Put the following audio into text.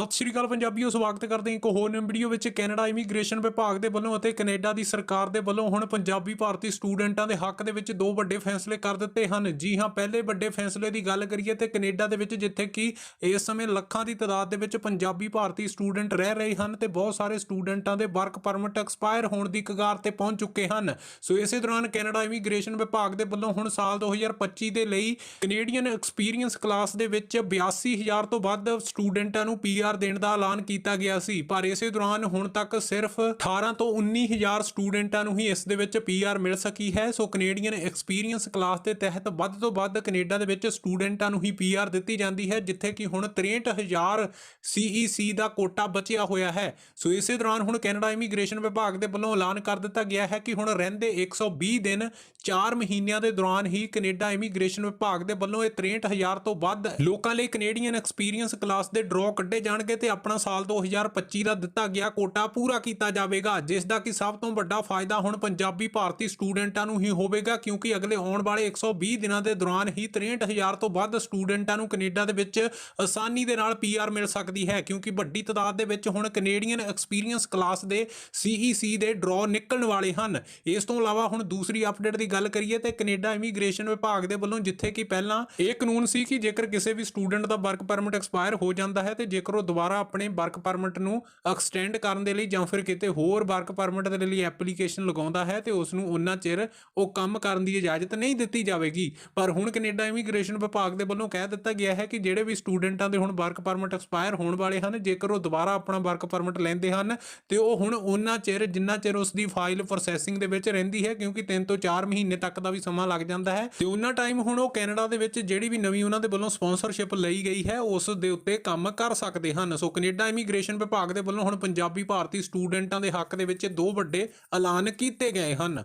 ਸਤਿ ਸ਼੍ਰੀ ਅਕਾਲ ਪੰਜਾਬੀਓ, ਸਵਾਗਤ ਕਰਦੇ ਹਾਂ ਇੱਕ ਹੋਰ ਨਵੀਂ ਵੀਡੀਓ ਵਿੱਚ ਕੈਨੇਡਾ ਇਮੀਗ੍ਰੇਸ਼ਨ ਵਿਭਾਗ ਦੇ ਵੱਲੋਂ ਅਤੇ ਕੈਨੇਡਾ ਦੀ ਸਰਕਾਰ ਦੇ ਵੱਲੋਂ ਹੁਣ ਪੰਜਾਬੀ ਭਾਰਤੀ ਸਟੂਡੈਂਟਾਂ ਦੇ ਹੱਕ ਦੇ ਵਿੱਚ ਦੋ ਵੱਡੇ ਫੈਸਲੇ ਕਰ ਦਿੱਤੇ ਹਨ। ਜੀ ਹਾਂ, ਪਹਿਲੇ ਵੱਡੇ ਫੈਸਲੇ ਦੀ ਗੱਲ ਕਰੀਏ ਤੇ ਕੈਨੇਡਾ ਦੇ ਵਿੱਚ ਜਿੱਥੇ ਕਿ ਇਸ ਸਮੇਂ ਲੱਖਾਂ ਦੀ ਤਾਦਾਦ ਦੇ ਵਿੱਚ ਪੰਜਾਬੀ ਭਾਰਤੀ ਸਟੂਡੈਂਟ ਰਹਿ ਰਹੇ ਹਨ ਤੇ ਬਹੁਤ ਸਾਰੇ ਸਟੂਡੈਂਟਾਂ ਦੇ ਵਰਕ ਪਰਮਿਟ ਐਕਸਪਾਇਰ ਹੋਣ ਦੀ ਕਗਾਰ ਤੇ ਪਹੁੰਚ ਚੁੱਕੇ ਹਨ। ਸੋ ਇਸੇ ਦੌਰਾਨ ਕੈਨੇਡਾ ਇਮੀਗ੍ਰੇਸ਼ਨ ਵਿਭਾਗ ਦੇ ਵੱਲੋਂ ਹੁਣ ਸਾਲ 2025 ਦੇ ਲਈ ਕੈਨੇਡੀਅਨ ਐਕਸਪੀਰੀਅੰਸ ਕਲਾਸ ਦੇ ਵਿੱਚ 82000 ਤੋਂ ਵੱਧ ਸਟੂਡੈਂਟਾਂ ਨੂੰ ਪੀਆਰ ਦੇਣ ਦਾ ਐਲਾਨ ਕੀਤਾ ਗਿਆ ਸੀ, ਪਰ ਇਸੇ ਦੌਰਾਨ ਹੁਣ ਤੱਕ ਸਿਰਫ 18 ਤੋਂ 19000 ਸਟੂਡੈਂਟਾਂ ਨੂੰ ਹੀ ਇਸ ਦੇ ਵਿੱਚ ਪੀਆਰ ਮਿਲ ਸਕੀ ਹੈ। ਸੋ ਕੈਨੇਡੀਅਨ ਐਕਸਪੀਰੀਅੰਸ ਕਲਾਸ ਦੇ ਤਹਿਤ ਵੱਧ ਤੋਂ ਵੱਧ ਕੈਨੇਡਾ ਦੇ ਵਿੱਚ ਸਟੂਡੈਂਟਾਂ ਨੂੰ ਹੀ ਪੀਆਰ ਦਿੱਤੀ ਜਾਂਦੀ ਹੈ, ਜਿੱਥੇ ਕਿ ਹੁਣ 63000 CEC ਦਾ ਕੋਟਾ ਬਚਿਆ ਹੋਇਆ ਹੈ। ਸੋ ਇਸੇ ਦੌਰਾਨ ਹੁਣ ਕੈਨੇਡਾ ਇਮੀਗ੍ਰੇਸ਼ਨ ਵਿਭਾਗ ਦੇ ਵੱਲੋਂ ਐਲਾਨ ਕਰ ਦਿੱਤਾ ਗਿਆ ਹੈ ਕਿ ਹੁਣ ਰਹਿੰਦੇ 120 ਦਿਨ 4 ਮਹੀਨਿਆਂ ਦੇ ਦੌਰਾਨ ਹੀ ਕੈਨੇਡਾ ਇਮੀਗ੍ਰੇਸ਼ਨ ਵਿਭਾਗ ਦੇ ਵੱਲੋਂ ਇਹ 63000 ਤੋਂ ਵੱਧ ਲੋਕਾਂ ਲਈ ਕੈਨੇਡੀਅਨ ਐਕਸਪੀਰੀਅੰਸ ਕਲਾਸ ਦੇ ਡਰਾਅ ਕੱਢੇ ਜਾਣਗੇ ਤੇ ਆਪਣਾ ਸਾਲ 2025 ਦਾ ਦਿੱਤਾ ਗਿਆ ਕੋਟਾ ਪੂਰਾ ਕੀਤਾ ਜਾਵੇਗਾ ਜਿਸ ਦਾ ਕਿ ਸਭ ਤੋਂ ਵੱਡਾ ਫਾਇਦਾ ਹੁਣ ਪੰਜਾਬੀ ਭਾਰਤੀ ਸਟੂਡੈਂਟਾਂ ਨੂੰ ਹੀ ਹੋਵੇਗਾ, ਕਿਉਂਕਿ ਅਗਲੇ ਆਉਣ ਵਾਲੇ 120 ਦਿਨਾਂ ਦੇ ਦੌਰਾਨ ਹੀ 63000 ਤੋਂ ਵੱਧ ਸਟੂਡੈਂਟਾਂ ਨੂੰ ਕੈਨੇਡਾ ਦੇ ਵਿੱਚ ਆਸਾਨੀ ਦੇ ਨਾਲ ਪੀਆਰ ਮਿਲ ਸਕਦੀ ਹੈ, ਕਿਉਂਕਿ ਵੱਡੀ ਤਾਦਾਦ ਦੇ ਵਿੱਚ ਹੁਣ ਕੈਨੇਡੀਅਨ ਐਕਸਪੀਰੀਅੰਸ ਕਲਾਸ ਦੇ CEC ਦੇ ਡਰਾਅ ਨਿਕਲਣ ਵਾਲੇ ਹਨ। ਇਸ ਤੋਂ ਇਲਾਵਾ ਹੁਣ ਦੂਸਰੀ ਅਪਡੇਟ ਦੀ ਗੱਲ ਕਰੀਏ ਤੇ ਕੈਨੇਡਾ ਇਮੀਗ੍ਰੇਸ਼ਨ ਵਿਭਾਗ ਦੇ ਵੱਲੋਂ ਜਿੱਥੇ ਕਿ ਪਹਿਲਾਂ ਇਹ ਕਾਨੂੰਨ ਸੀ ਕਿ ਜੇਕਰ ਕਿਸੇ ਵੀ ਸਟੂਡੈਂਟ ਦਾ ਵਰਕ ਪਰਮਿਟ ਐਕਸਪਾਇਰ ਹੋ ਜਾਂਦਾ ਹੈ ਤੇ ਜੇਕਰ ਉਹ ਦੁਬਾਰਾ ਆਪਣੇ ਵਰਕ ਪਰਮਿਟ ਨੂੰ ਐਕਸਟੈਂਡ ਕਰਨ ਦੇ ਲਈ ਜਾਂ ਫਿਰ ਕਿਤੇ ਹੋਰ ਵਰਕ ਪਰਮਿਟ ਦੇ ਲਈ ਐਪਲੀਕੇਸ਼ਨ ਲਗਾਉਂਦਾ ਹੈ ਤੇ ਉਸ ਨੂੰ ਉਹਨਾਂ ਚਿਰ ਉਹ ਕੰਮ ਕਰਨ ਦੀ ਇਜਾਜ਼ਤ ਨਹੀਂ ਦਿੱਤੀ ਜਾਵੇਗੀ। ਪਰ ਹੁਣ ਕੈਨੇਡਾ ਇਮੀਗ੍ਰੇਸ਼ਨ ਵਿਭਾਗ ਦੇ ਵੱਲੋਂ ਕਹਿ ਦਿੱਤਾ ਗਿਆ ਹੈ ਕਿ ਜਿਹੜੇ ਵੀ ਸਟੂਡੈਂਟਾਂ ਦੇ ਹੁਣ ਵਰਕ ਪਰਮਿਟ ਐਕਸਪਾਇਰ ਹੋਣ ਵਾਲੇ ਹਨ, ਜੇਕਰ ਉਹ ਦੁਬਾਰਾ ਆਪਣਾ ਵਰਕ ਪਰਮਿਟ ਲੈਂਦੇ ਹਨ, ਤੇ ਉਹ ਹੁਣ ਉਹਨਾਂ ਚਿਰ, ਜਿੰਨਾ ਚਿਰ ਉਸ ਦੀ ਫਾਈਲ ਪ੍ਰੋਸੈਸਿੰਗ ਦੇ ਵਿੱਚ ਰਹਿੰਦੀ ਹੈ, ਕਿਉਂਕਿ 3 ਤੋਂ 4 ਮਹੀਨੇ ਤੱਕ ਦਾ ਵੀ ਸਮਾਂ ਲੱਗ ਜਾਂਦਾ ਹੈ, ਤੇ ਉਹਨਾਂ ਟਾਈਮ ਹੁਣ ਉਹ ਕੈਨੇਡਾ ਦੇ ਵਿੱਚ ਜਿਹੜੀ ਵੀ ਨਵੀਂ ਉਹਨਾਂ ਦੇ ਵੱਲੋਂ ਸਪਾਂਸਰਸ਼ਿਪ ਲਈ ਗਈ ਹੈ, ਉਸ ਦੇ ਉੱਤੇ ਕੰਮ ਕਰ ਸਕਦੇ ਸਕਦੇ ਹਨ। ਸੋ ਕੈਨੇਡਾ ਇਮੀਗ੍ਰੇਸ਼ਨ ਵਿਭਾਗ ਦੇ ਵੱਲੋਂ ਹੁਣ ਪੰਜਾਬੀ ਭਾਰਤੀ ਸਟੂਡੈਂਟਾਂ ਦੇ ਹੱਕ ਦੇ ਵਿੱਚ ਦੋ ਵੱਡੇ ਐਲਾਨ ਕੀਤੇ ਗਏ ਹਨ।